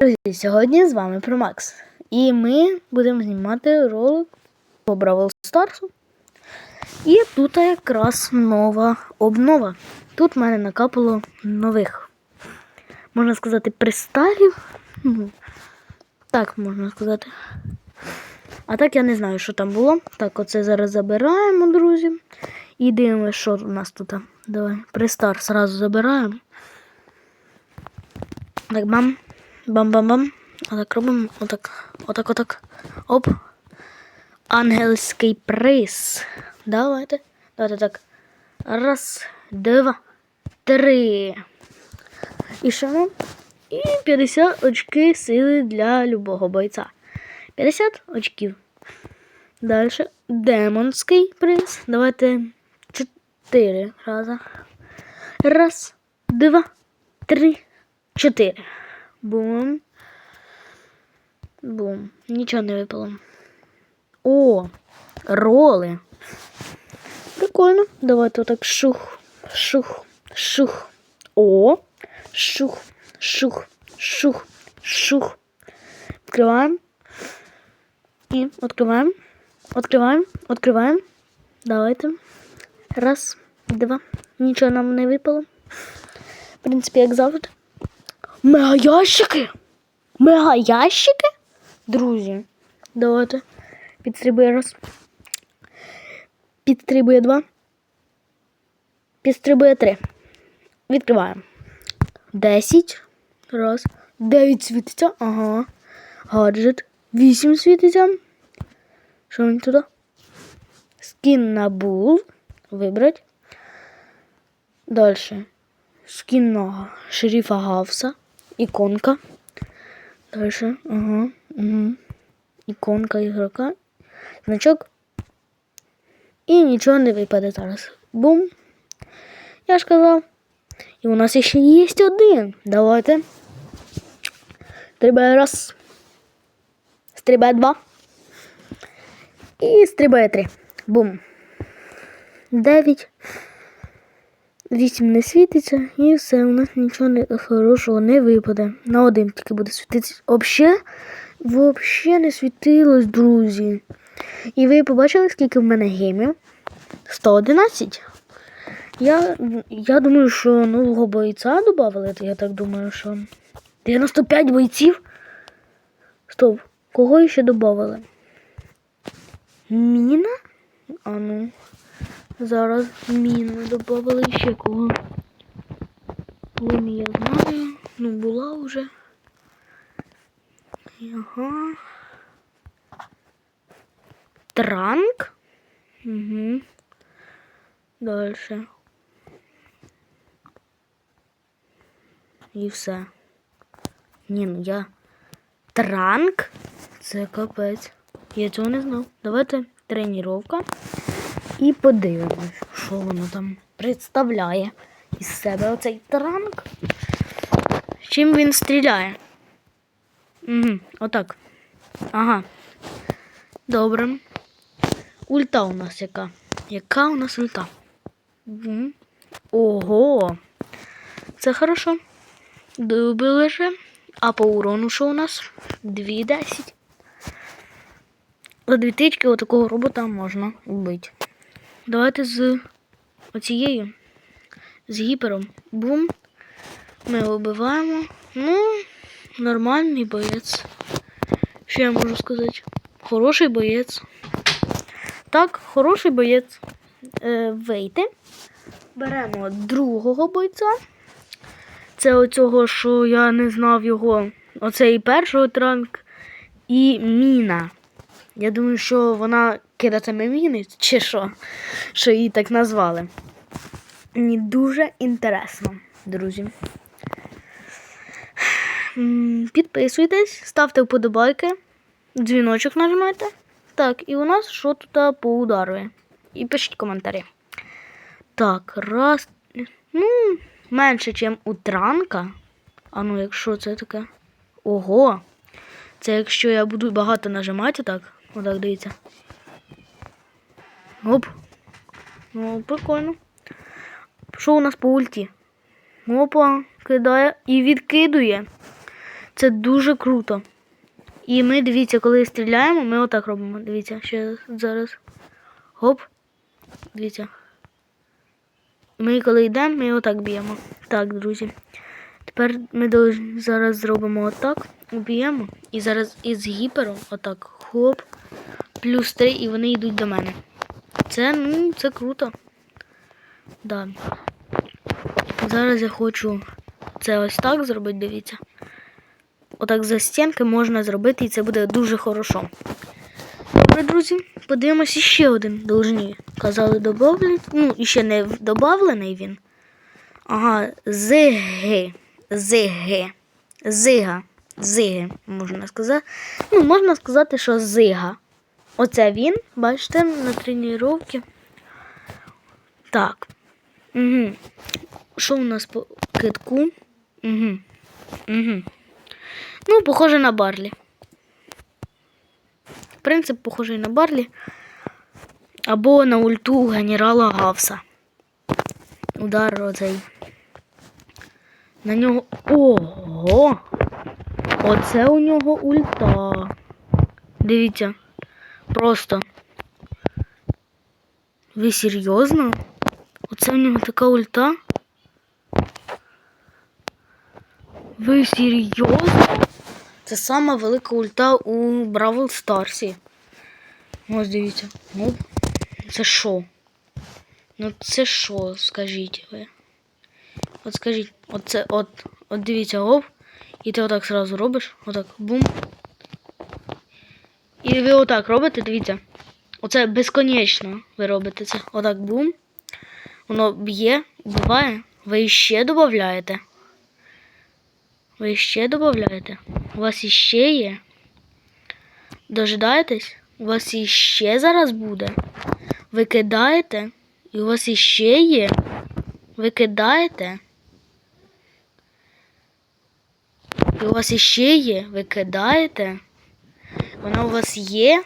Друзі, сьогодні з вами про Макс. І ми будемо знімати ролик по Бравл Старсу. І тут якраз нова обнова. Тут в мене накапало нових, можна сказати, присталів. Ну, так можна сказати. А так я не знаю, що там було. Так, оце зараз забираємо, друзі. І дивимося, що у нас тут. Давай, пристар зразу забираємо. Так, бам. Бам-бам-бам. Отак робимо. Отак. Отак, отак. Оп. Ангельський приз. Давайте. Давайте так. Раз, два, три. І що? І 50 очки сили для любого бойця. 50 очків. Далі демонський приз. Давайте 4 рази. Раз, два, три, чотири. Бум. Бум. Нічого не випало. О, роли. Прикольно. Давайте отак шух, шух, шух. О, шух, шух, шух, шух. Відкриваємо. І відкриваємо. Відкриваємо, відкриваємо. Давайте. Раз, два. Нічого нам не випало. В принципі, як завжди. Мегаящики! Мегаящики? Друзі. Давайте. Підстрибує раз. Підстрибує два. Підстрибує три. Відкриваємо. Десять. Раз. Дев'ять світиться. Ага. Гаджет. Вісім світиться. Що мені туди? Скін на бул. Вибрать. Дальше. Скін на шерифа Гавса. Иконка. Дальше. Ага. Угу. Іконка ігрока. Значок. І нічого не випаде зараз. Бум. Я ж казав. І у нас ще є один. Давайте. Стрибає раз. Стрибає два. І стрибає три. Бум. Дев'ять. Вісім не світиться і все, у нас нічого не, хорошого не випаде. На один тільки буде світитися. Взагалі, не світилось, друзі. І ви побачили, скільки в мене геймів? 111. Я, я думаю, що нового бойця додали, я так думаю, що 95 бойців. Стоп, кого ще додали? Міна? А ну. Зараз міну додали ще кого. Лумі я знаю. Ну, була вже. Ага. Транк. Угу. Дальше. І все. Ні, ну я. Транк? Це капець. Я цього не знав. Давайте тренування. І подивимось, що воно там представляє із себе оцей транк. Чим він стріляє? Угу, Отак. Ага. Добре. Ульта у нас яка? Яка у нас ульта? Угу. Ого. Це хорошо. Добили вже. А по урону що у нас? 2,10. За дві тички отакого робота можна вбити. Давайте з оцією, з гіпером. Бум. Ми вбиваємо. Ну, нормальний боєць. Що я можу сказати? Хороший боєць. Так, хороший боєць. Е, Вийти. Беремо другого бойця. Це оцього, що я не знав його. Оцей першого транк. І міна. Я думаю, що вона кидатиме міни, чи що, що її так назвали. Мені дуже інтересно, друзі. Підписуйтесь, ставте вподобайки, дзвіночок нажимайте. Так, і у нас що тут по удару. І пишіть коментарі. Так, раз. Ну, менше, ніж у транка. А ну, якщо це таке. Ого! Це якщо я буду багато нажимати, так. Отак дивіться. Оп. Ну, прикольно. Що у нас по ульті? Опа, кидає і відкидує. Це дуже круто. І ми, дивіться, коли стріляємо, ми отак робимо. Дивіться, ще зараз. Гоп. Дивіться. Ми коли йдемо, ми отак б'ємо. Так, друзі. Тепер ми зараз зробимо отак, уб'ємо. І зараз із гіпером, отак, хоп, плюс 3, і вони йдуть до мене. Це, ну, це круто. Да. Зараз я хочу це ось так зробити, дивіться. Отак за стінки можна зробити, і це буде дуже хорошо. Добре, друзі, подивимося ще один должні. Казали добавлять. Ну, і ще не добавлений він. Ага, зиги. Зиги. Зига. Зиги, можна сказати. Ну, можна сказати, що зига. Оце він, бачите, на тренування. Так. Угу. Що у нас по китку? Угу. Угу. Ну, похоже на Барлі. Принцип похожий на Барлі. Або на ульту генерала Гавса. Удар оцей. На нього. Ого! Оце у нього ульта. Дивіться. Просто. Ви серйозно? Оце у нього така ульта? Ви серйозно? Це сама велика ульта у Бравл Старсі. Ось дивіться. Ну, це що? Ну це що, скажіть ви? От скажіть, оце от, от дивіться, оп, і ти отак сразу робиш, отак, бум. І ви отак робите, дивіться. Оце безконечно ви робите це. Отак бум. Воно б'є, буває. Ви ще додаєте. Ви ще додаєте. У вас іще є. Дожидаєтесь? У вас іще зараз буде. Ви кидаєте, і у вас іще є. Ви кидаєте. І у вас іще є. Ви кидаєте. Вона у вас є.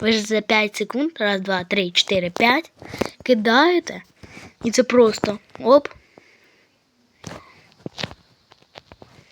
Ви ж за 5 секунд. Раз, два, три, чотири, п'ять. Кидаєте. І це просто. Оп.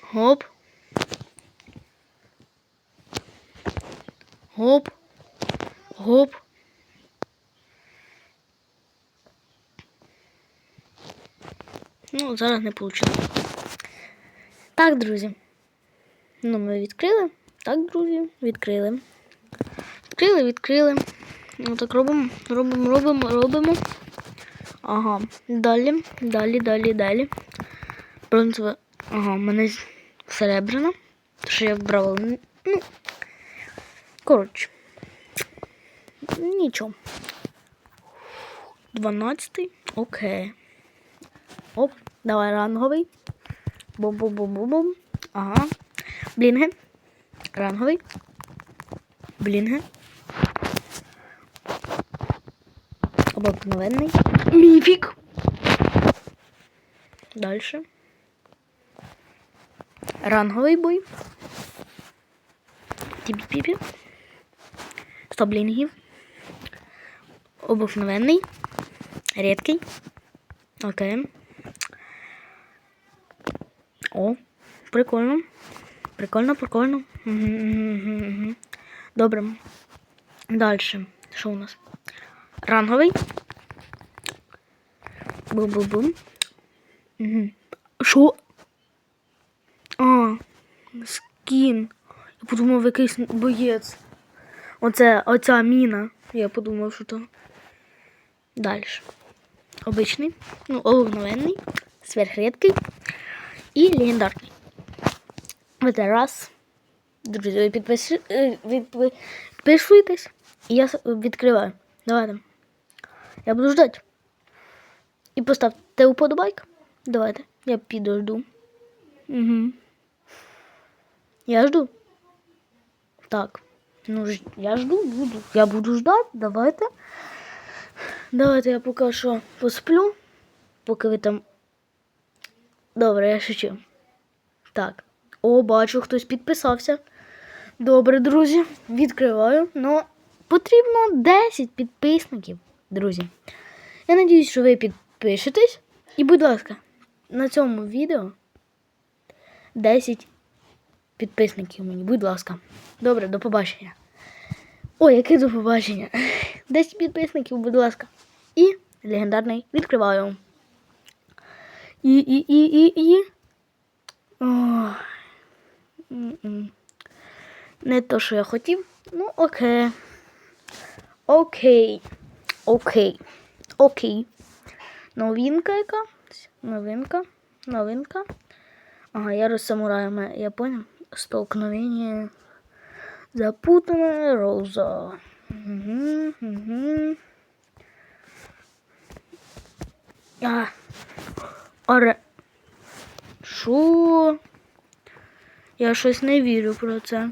Гоп. Гоп. Гоп. Ну, зараз не вийшло. Так, друзі. Ну, ми відкрили. Так, друзі, відкрили. Відкрили, відкрили. Ну так робимо, робимо, робимо, робимо. Ага. Далі, далі, далі, далі. Бронзове. Ага, в мене серебряна. Тому що я вбрала. Ну. Коротше. Нічого. Дванадцятий. Окей. Оп, давай ранговий. Бум-бум-бум-бум-бум. Ага. Блінге. Ранговий. Блінге. Обыкновенний. Міфік. Дальше. Ранговий бой. Тіпі-піпі. Сто блінгів. Обыкновенний. Рідкий. Окей. О, прикольно. Прикольно, прикольно. Добре. Дальше. Що у нас? Ранговий. Бум-бум-бум. Угу. Що? А, скін. Я подумав, якийсь боєць. Оце, оця міна. Я подумав, що то. Далі. Обичний. Ну, обикновенний. Сверхрідкий. І легендарний. Друзі, ви підпиши- е, підписуйтесь. І я відкриваю. Давайте. Я буду ждати. І поставте уподобайк. Давайте. Я підожду. Угу. Я жду. Так. Ну, я жду, буду. Я буду ждати. Давайте. Давайте я поки що посплю. Поки ви там. Добре, я шучу. Так. О, бачу, хтось підписався. Добре, друзі. Відкриваю. Ну, потрібно 10 підписників, друзі. Я надіюсь, що ви підпишетесь. І, будь ласка, на цьому відео 10 підписників мені, будь ласка. Добре, до побачення. Ой, яке до побачення. 10 підписників, будь ласка. І легендарний відкриваю. І, і, і, і, і. О, м-м. Не то, що я хотів. Ну, окей. Окей. Окей. Окей. Новинка якась. Новинка. Новинка. Ага, я самураями, я понял. Столкновение. Запутанная роза. Угу, угу. А. Аре. Шо? Я щось не вірю про це.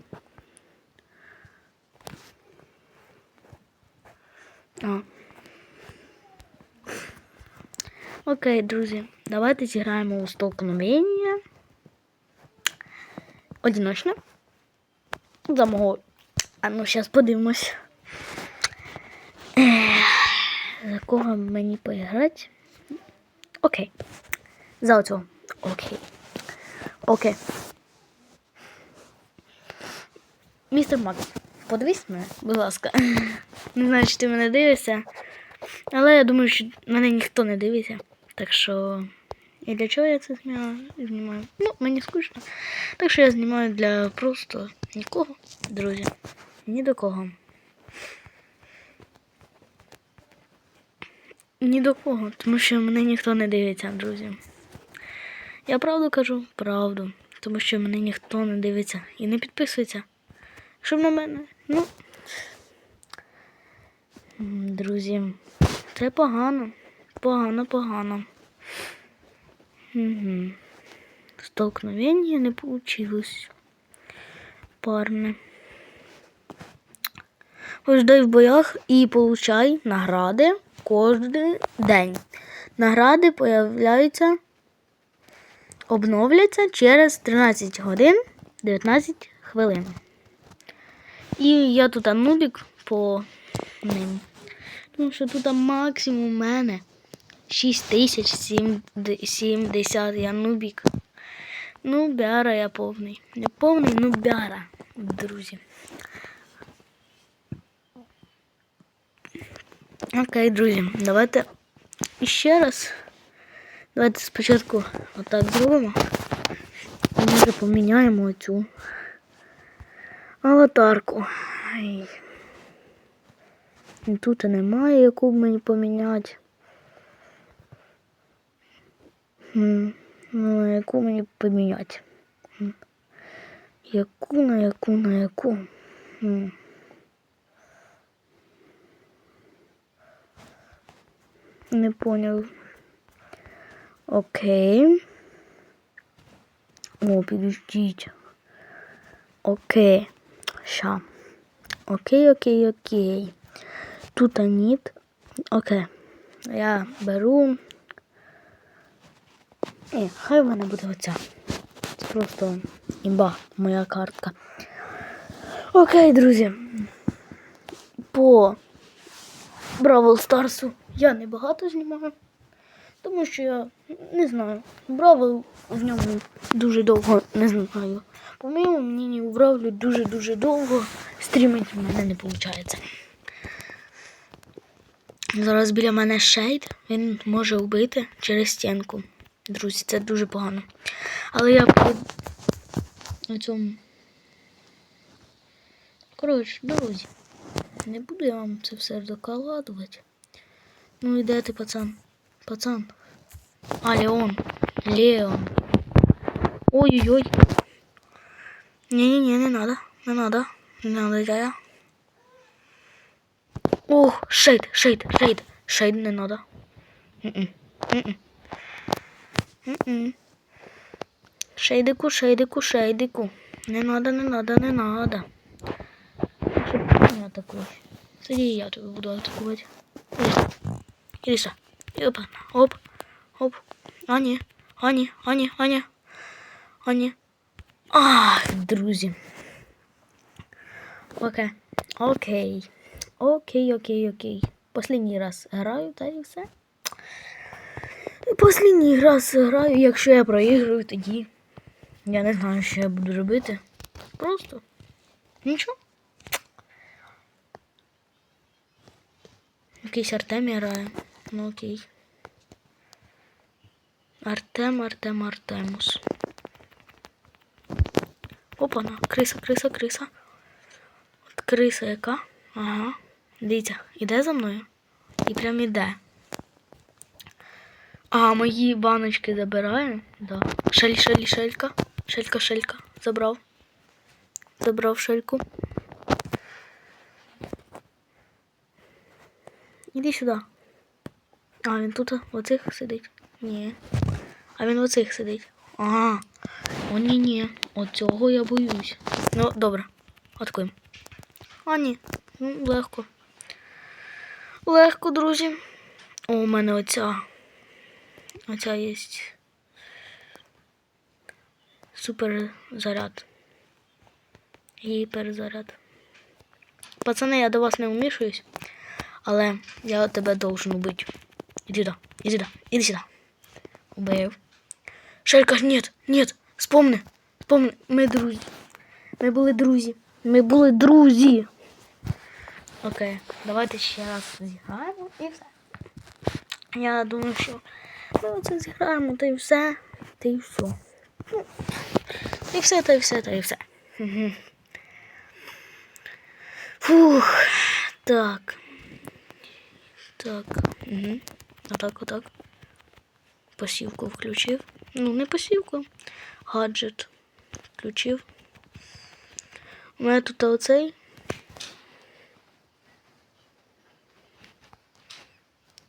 А. Окей, друзі, давайте зіграємо у столкновення. Одиночне. За мого. А ну, зараз подивимось. За кого мені поіграти? Окей. За оцього. Окей. Окей. Містер Макс, подивись мене, будь ласка. Не знаю, чи ти мене дивишся. Але я думаю, що мене ніхто не дивиться. Так що. І для чого я це знімаю? знімаю? Ну, мені скучно. Так що я знімаю для просто нікого, друзі. Ні до кого. Ні до кого, тому що мене ніхто не дивиться, друзі. Я правду кажу, правду. Тому що мене ніхто не дивиться і не підписується. Щоб на мене, ну. Друзі, це погано. Погано, погано. Угу. Столкновение не получилось. Парне. Ждай в боях і получай награди кожен день. Награди появляються, обновляться через 13 годин 19 хвилин. І я тут нубік по ним. Тому що тут максимум у мене 6070 я нубік. Нубяра я повний. Я повний нубяра, друзі. Окей, друзі, давайте ще раз. Давайте спочатку отак зробимо. Може поміняємо оцю аватарку. І тут немає, яку б мені поміняти. Ну, на яку мені поміняти? Яку на яку на яку? Не поняв. Окей. О, підождіть. Окей. Ща. Окей, окей, окей. Тут аніт. Окей. Я беру. Ні, хай в мене буде оця. Це просто імба, моя картка. Окей, друзі. По Бравл Старсу я не багато знімаю. Тому що я не знаю. Бравл в ньому дуже довго не знаю. По-моєму, мені у Бравлю дуже-дуже довго стрімити в мене не виходить. Зараз біля мене шейд, він може вбити через стінку. Друзі, це дуже погано. Але я по на цьому. Коротше, друзі, не буду я вам це все докладувати. Ну і де ти, пацан? Пацан. А, Леон. Леон. Ой-ой-ой. Не-не-не, не надо. Не надо. Не надо, я. Ох, шейд, шейд, шейд. Шейд не надо. М-м. М-м. М-м. Шейдику, шейдику, шейдику. Не надо, не надо, не надо. Щоб ти не атакуєш. Тоді і я тебе буду атакувати. Іди Опа. Оп. Оп. А ні. А ні. А ні. А ні. А ні. Ах, друзі. Окей. Окей. Окей, окей, окей. Последній раз граю, та і все. Последній раз граю, якщо я проіграю, тоді я не знаю, що я буду робити. просто. Нічого. Якийсь Артем грає. Ну окей. Артем, Артем, Артемус. Опана, криса, криса, криса. От криса яка? Ага. Дивіться, іде за мною? І прям іде. А, мої баночки забирає. Да. Шель, шель, шелька. Шелька, шелька. Забрав. Забрав шельку. Іди сюди. А, він тут оцих сидить. Ні. А він оцих сидить. Ага. О, ні, ні. От цього я боюсь. Ну, добре. Откуємо. А, ні. Ну, легко. Легко, друзі. О, у мене оця. Оця є. Супер заряд. Гіперзаряд. Пацани, я до вас не вмішуюсь, але я тебе должен убити. Іди сюди, іди сюди, іди сюди. Убив. Шелька, нет, нет, спомни, спомни, ми друзі. Ми були друзі. Ми були друзі. Окей, давайте ще раз зіграємо і все. Я думаю, що ми оце зіграємо, та й все, та й все. Ну, і все, та й все, та й все. Фух, так. Так. Угу. Отак, отак. Посівку включив. Ну, не посівку. Гаджет включив. У мене тут оцей.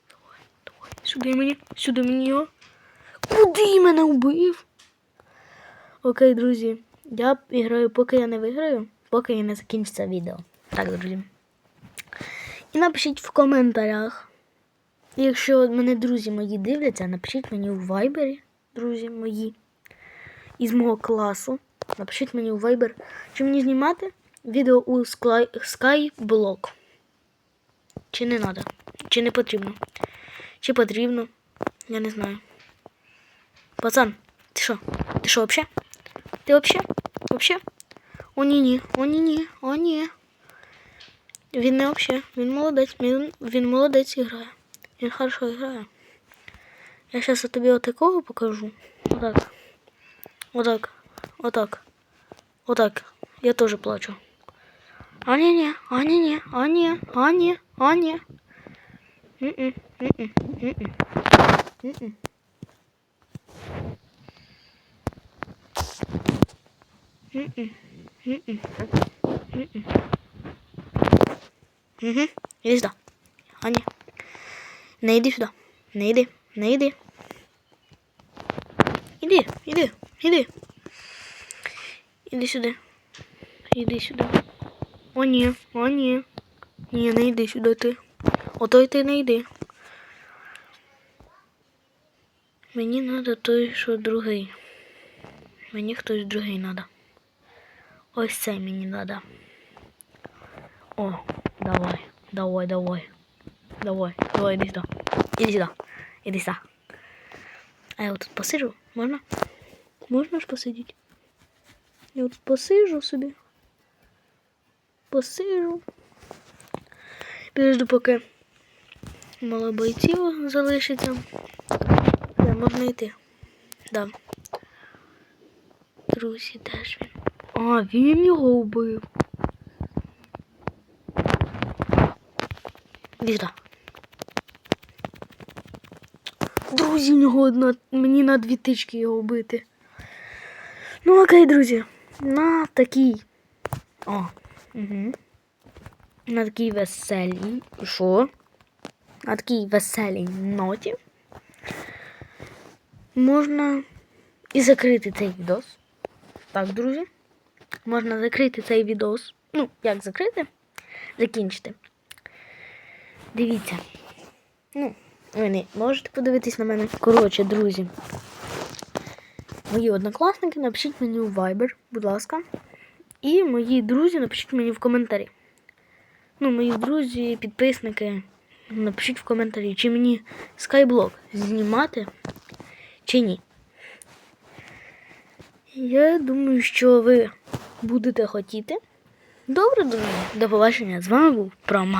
Давай, давай. Сюди мені, сюди мені його. Куди мене вбив? Окей, друзі. Я граю, поки я не виграю, поки я не закінчиться відео. Так, друзі. І напишіть в коментарях. Якщо мене друзі мої дивляться, напишіть мені у вайбері, друзі мої, із мого класу. Напишіть мені у Viber, чи мені знімати відео у Skyblock. Чи не треба? Чи не потрібно? Чи потрібно? Я не знаю. Пацан, ти що? Ти що, вообще? Ти вообще? Вообще? О, ні, ні, о, ні, ні, о, ні. Він не вообще, він молодець, він, він молодець грає. Він хорошо грає. Я зараз тобі отакого покажу. Отак. Отак. Отак. Отак. Я тоже плачу. А не не, а не не, а не, а не, а не. М-м, м-м, м-м, м-м. М-м, м-м, м-м. Угу. Иди сюда. А не. Не иди сюда. Не иди. Не иди. Иди, иди, иди. Іди сюди. Іди сюди. О, ні, о, ні. Ні, не йди сюди ти. Ото ти не йди. Мені треба той, що другий. Мені хтось другий треба. Ось цей мені треба. О, давай, давай, давай. Давай, давай, іди сюди. Іди сюди. Іди сюди. А я вот тут посижу? Можна? Можна ж посидіти? Я от посижу собі. Посижу. Підожду, поки мало бойців залишиться. Де можна йти? Да. Друзі, де ж він? А, він його вбив. Віда. Друзі, нього одна, мені на дві тички його вбити. Ну окей, друзі на такій. О, угу. На такій веселій. Що? На такій веселій ноті. Можна і закрити цей відос. Так, друзі. Можна закрити цей відос. Ну, як закрити? Закінчити. Дивіться. Ну, ви не можете подивитись на мене. Коротше, друзі мої однокласники, напишіть мені у Viber, будь ласка. І мої друзі напишіть мені в коментарі. Ну, мої друзі, підписники, напишіть в коментарі, чи мені Skyblock знімати, чи ні. Я думаю, що ви будете хотіти. Добре, друзі, до побачення. З вами був Прома.